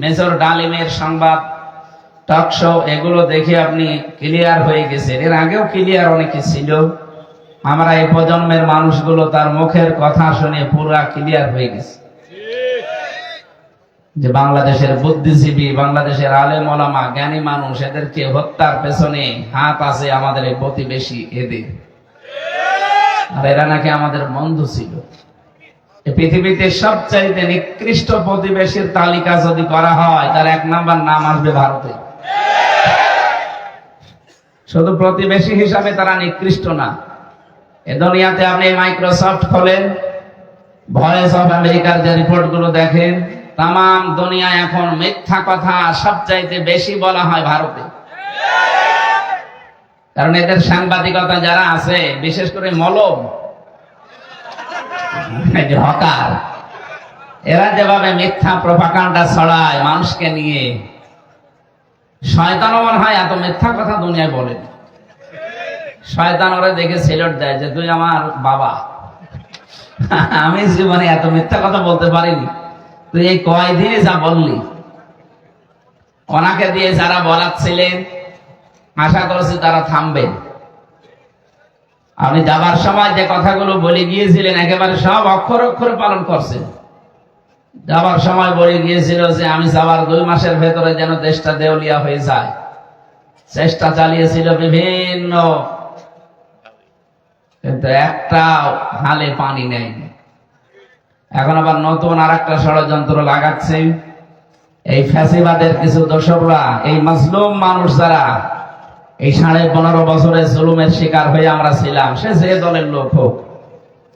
Major ডালিমের সংবাদ, talk show, এগুলো দেখে আপনি ক্লিয়ার হয়ে গেছেন। এর আগেও ক্লিয়ার অনেকে ছিল। আমরা এই প্রজন্মের মানুষগুলো তার মুখের কথা শুনে পুরা ক্লিয়ার হয়ে গেছে। যে বাংলাদেশের বুদ্ধিজীবী, বাংলাদেশের আলেম ওলামা, জ্ঞানী মানুষ, এদেরকে হত্যার পেছনে হাত আছে আমাদের প্রতিবেশী এদের। আর এরা নাকি আমাদের বন্ধু ছিল। পৃথিবীতে সবচাইতে নিকৃষ্ট প্রতিবেশীর তালিকা যদি করা হয়, তার এক নাম্বার নাম আসবে ভারতে। শুধু প্রতিবেশী হিসাবে তারা নিকৃষ্ট না। এ দুনিয়াতে আপনি মাইক্রোসফট খোলেন ভয়েস অফ আমেরিকার যে রিপোর্টগুলো দেখেন তাম দুনিয়া এখন মিথ্যা কথা সবচাইতে বেশি বলা হয় ভারতে। কারণ এদের সাংবাদিকতা যারা আছে, বিশেষ করে মলম হকার। এরা যেভাবে মিথ্যা প্রপাকাণ্ডা ছড়ায় মানুষকে নিয়ে, শয়তানও মনে হয় এত মিথ্যা কথা দুনিয়ায় বলে শয়তান ওরা দেখে সিলেট দেয় যে, তুই আমার বাবা। আমি জীবনে এত মিথ্যা কথা বলতে পারিনি। তুই এই কয়দিনে যা বললি, ওনাকে দিয়ে যারা বলাচ্ছিলেন, আশা করছি তারা থামবেন। আপনি যাবার সময় যে কথাগুলো বলে গিয়েছিলেন, একেবারে সব অক্ষর অক্ষরে পালন করছেন। যাবার সময় বলে গিয়েছিল যে, আমি যাবার দুই মাসের ভেতরে যেন দেশটা দেউলিয়া হয়ে যায়। চেষ্টা চালিয়েছিল বিভিন্ন। কিন্তু একটা হালে পানি নেয়নি এখন আবার নতুন আর একটা ষড়যন্ত্র লাগাচ্ছে। এই ফ্যাসিবাদের কিছু দোষকরা, এই মাসলুম মানুষ যারা এই সাড়ে পনেরো বছরের জুলুমের শিকার হয়ে আমরা ছিলাম। সে যে দলের লোক হোক,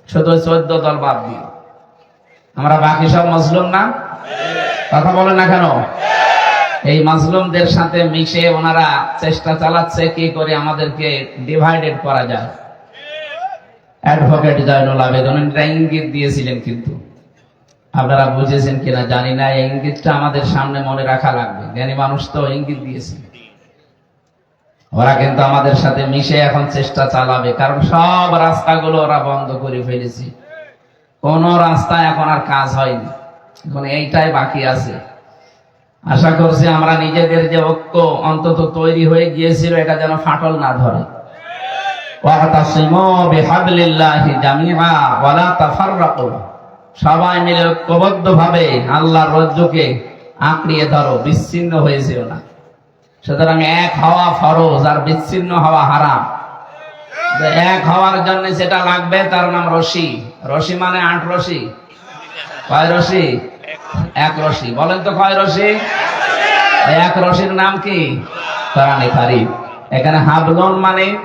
শুধু চোদ্দ দল বাদ দিয়ে। আমরা বাকি সব মজলুম না? কথা বলে না কেন? এই মাজলুমদের সাথে মিশে ওনারা চেষ্টা চালাচ্ছে কি করে আমাদেরকে ডিভাইডেড করা যায়। অ্যাডভোকেট জয়নুল আবেদন এটা ইঙ্গিত দিয়েছিলেন কিন্তু। আপনারা বুঝেছেন কিনা জানি না, এই ইঙ্গিতটা আমাদের সামনে মনে রাখা লাগবে। জ্ঞানী মানুষ তো ইঙ্গিত দিয়েছে। ওরা কিন্তু আমাদের সাথে মিশে এখন চেষ্টা চালাবে, কারণ সব রাস্তাগুলো ওরা বন্ধ করে ফেলেছে। কোন রাস্তা এখন আর কাজ হয়নি। এখন এইটাই বাকি আছে। আশা করছি আমরা নিজেদের যে ঐক্য অন্তত তৈরি হয়ে গিয়েছিল, এটা যেন ফাটল না ধরে। সবাই মিলে ঐক্যবদ্ধ ভাবে আল্লাহর রজ্জুকে আঁকড়িয়ে ধরো, বিচ্ছিন্ন হয়েছিল না। সুতরাং এক হওয়া ফরজ আর বিচ্ছিন্ন হওয়া হারাম। এক হওয়ার জন্য যেটা লাগবে, তার নাম রশি। রশি মানে আট রশি। কয় রশি? এক রশি। বলেন তো কয় রশি? এক রশির নাম কি? কোরআনে কারিম। এখানে হাবলন মানে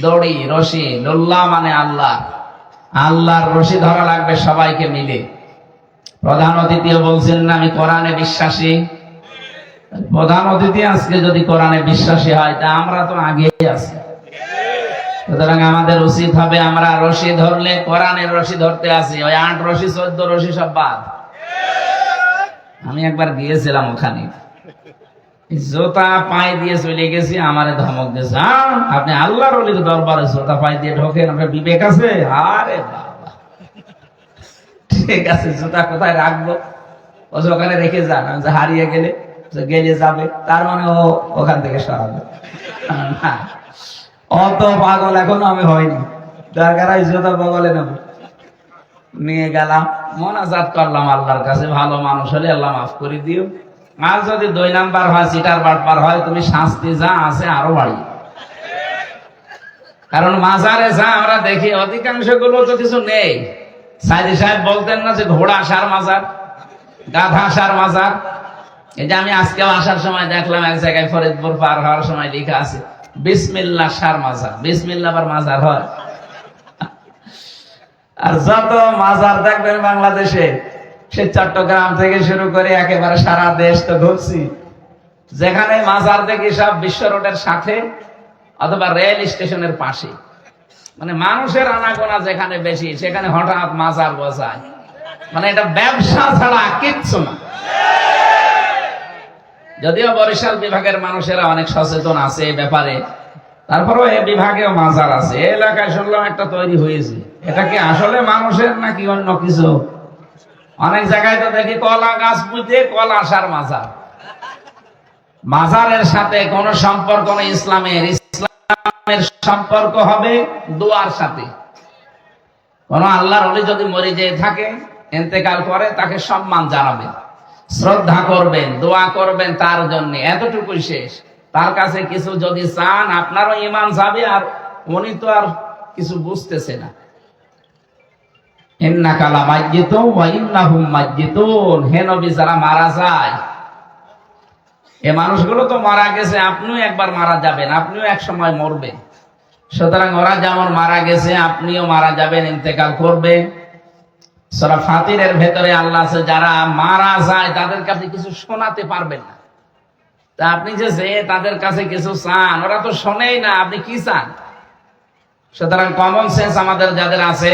দড়ি, রশি লুল্লাহ মানে আল্লাহ। আল্লাহর রশি ধরা লাগবে সবাইকে মিলে। প্রধান অতিথিও বলছেন না আমি কোরআনে বিশ্বাসী। প্রধান অতিথি আজকে যদি কোরআনে বিশ্বাসী হয় তা আমরা তো আগেই আছি। সুতরাং আমাদের উচিত হবে আমরা রশি ধরলে কোরআনের রশি ধরতে আসি। ওই আট রশি চোদ্দ রশি সব বাদ। আমি একবার গিয়েছিলাম ওখানে। জোতা পায়ে দিয়ে চলে গেছি আমারে ধমক দিয়েছে "আহ, আপনি আল্লাহর অলির দরবারে জোতা পায়ে দিয়ে ঢোকেন আপনার বিবেক আছে? আরে ঠিক আছে জোতা কোথায় রাখব? ওখানে রেখে যান হারিয়ে গেলে গেলে যাবে, তার মানে ও ওখান থেকে সরাবে। অত পাগল এখনও আমি হয়নি দরকার হয় বগলে নেব। নিয়ে গেলাম, মনাজাত করলাম আল্লাহর কাছে, ভালো মানুষ হলে আল্লাহ মাফ করে দিও। আর যদি দুই নাম্বার হয়, সিটার বাটপার হয়, তুমি শাস্তি যা আছে আরও বাড়ি। কারণ মাজারে যা আমরা দেখি অধিকাংশগুলো তো কিছু নেই। সাইদি সাহেব বলতেন না যে ঘোড়া সার মাজার, গাধা সার মাজার। এই যে আমি আজকেও আসার সময় দেখলাম, এক জায়গায় ফরিদপুর পার হওয়ার সময় লেখা আছে, বিসমিল্লা সার মাজার। বিসমিল্লা আবার মাজার হয়। আর যত মাজার দেখবেন বাংলাদেশে, সে চট্টগ্রাম থেকে শুরু করে একেবারে সারা দেশ তো ঘুরছি। যেখানে মাজার দেখি সব বিশ্ব রোডের সাথে অথবা রেল স্টেশনের পাশে। মানে মানুষের আনাগোনা যেখানে বেশি, সেখানে হঠাৎ মাজার বসায় মানে এটা ব্যবসা ছাড়া কিচ্ছু না। যদিও বরিশাল বিভাগের মানুষেরা অনেক সচেতন আছে এই ব্যাপারে, তারপরেও এ বিভাগেও মাজার আছে। এলাকায় শুনলাম একটা তৈরি হয়েছে। এটা কি আসলে মানুষের নাকি অন্য কিছু? অনেক জায়গায় তো দেখি কলা গাছ পুঁতে কলা আসার মাজার। মাজারের সাথে কোন সম্পর্ক নেই ইসলামের। ইসলামের সম্পর্ক হবে দোয়ার সাথে। কোন আল্লাহর অলি যদি মরে যেয়ে থাকে এতেকাল করে, তাকে সম্মান জানাবেন শ্রদ্ধা করবেন, দোয়া করবেন তার জন্য। এতটুকুই শেষ। তার কাছে কিছু যদি চান, আপনারও ইমান যাবে, আর উনি তো আর কিছু বুঝতেছে না। যারা মারা যায়, এ মানুষগুলো তো মারা গেছে, আপনিও একবার মারা যাবেন, আপনিও এক সময় মরবেন। সুতরাং ওরা যেমন মারা গেছে, আপনিও মারা যাবেন, ইন্তেকাল করবেন। সরা ফাতিরের ভেতরে আল্লাহ আছে, যারা মারা যায়, তাদের কাছে কিছু শোনাতে পারবেন না। তা আপনি যে যে তাদের কাছে কিছু চান, ওরা তো শোনেই না, আপনি কি চান? সুতরাং কমন সেন্স আমাদের যাদের আছে,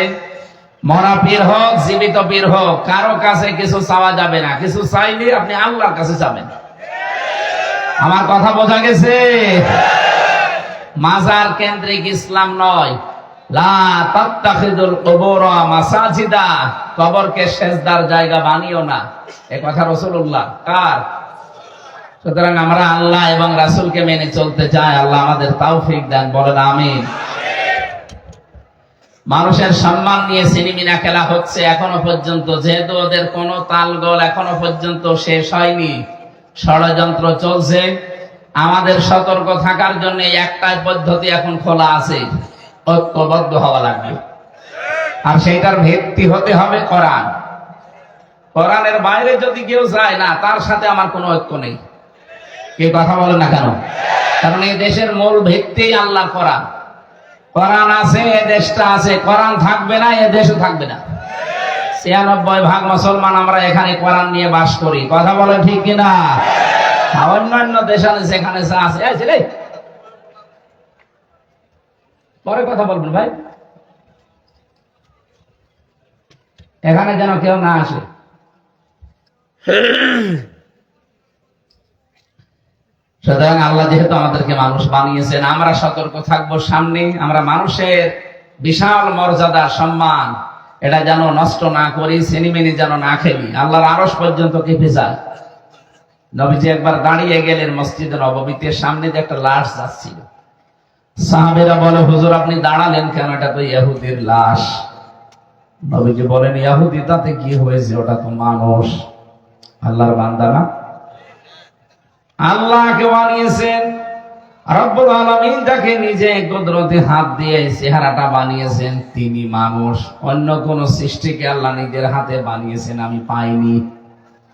মরা পীর হোক, জীবিত পীর হোক, কারও কাছে কিছু চাওয়া যাবে না। কিছু চাইলে আপনি আল্লাহর কাছে যাবেন। আমার কথা বোঝা গেছে? মাজার কেন্দ্রিক ইসলাম নয় মেনে মানুষের সম্মান নিয়ে সিনেমিনা খেলা হচ্ছে এখনও পর্যন্ত। যেহেতু ওদের কোনো তালগোল এখনও পর্যন্ত শেষ হয়নি। ষড়যন্ত্র চলছে। আমাদের সতর্ক থাকার জন্য একটাই পদ্ধতি এখন খোলা আছে। ঐক্যবদ্ধ হওয়া লাগবে। আর সেইটার ভিত্তি হতে হবে কোরআন। কোরআনের বাইরে যদি কেউ যায় না, তার সাথে আমার কোনো ঐক্য নেই। কেউ কথা বলে না কেন? কারণ এই দেশের মূল ভিত্তি আল্লাহ কোরআন। কোরআন আছে, এ দেশটা আছে। কোরআন থাকবে না, এ দেশও থাকবে না। ছিয়ানব্বই ভাগ মুসলমান আমরা এখানে কোরআন নিয়ে বাস করি। কথা বলে ঠিক কিনা? অন্যান্য দেশ আছে সেখানে আছে। পরে কথা বলবেন ভাই। এখানে যেন কেউ না আসে। সুতরাং আল্লাহ যেহেতু আমাদেরকে মানুষ বানিয়েছেন, আমরা সতর্ক থাকব সামনে। আমরা মানুষের বিশাল মর্যাদা, সম্মান, এটা যেন নষ্ট না করি সিনিমিনি যেন না খেলি। আল্লাহর আরস পর্যন্ত কেঁপে যায়। নবীজি একবার দাঁড়িয়ে গেলেন মসজিদের নবমীতে, সামনে যে একটা লাশ যাচ্ছিল। সাহাবেরা বলে, হুজুর, আপনি দাঁড়ালেন কেন? এটা তো ইহুদির লাশ। নবীজি বলেন, ইহুদি, তাতে কি হয়েছে? ওটা তো মানুষ। আল্লাহর বান্দারা আল্লাহকে বানিয়েছেন। রব্বুল আলামিন যাকে নিজে হাত দিয়ে চেহারাটা বানিয়েছেন। তিনি মানুষ। অন্য কোন সৃষ্টিকে আল্লাহ নিজের হাতে বানিয়েছেন, আমি পাইনি।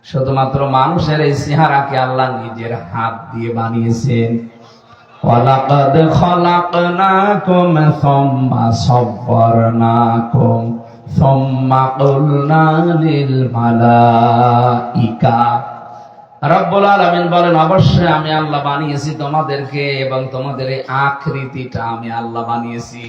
শুধুমাত্র মানুষের এই চেহারাকে আল্লাহ নিজের হাত দিয়ে বানিয়েছেন। খলাকনাকুম সুম্মা সাব্বারনাকুম, সুম্মা কুলনা লিল মালাইকা। রব্বুল আলমিন বলেন, অবশ্যই আমি আল্লাহ বানিয়েছি তোমাদেরকে এবং তোমাদের এই আকৃতিটা আমি আল্লাহ বানিয়েছি।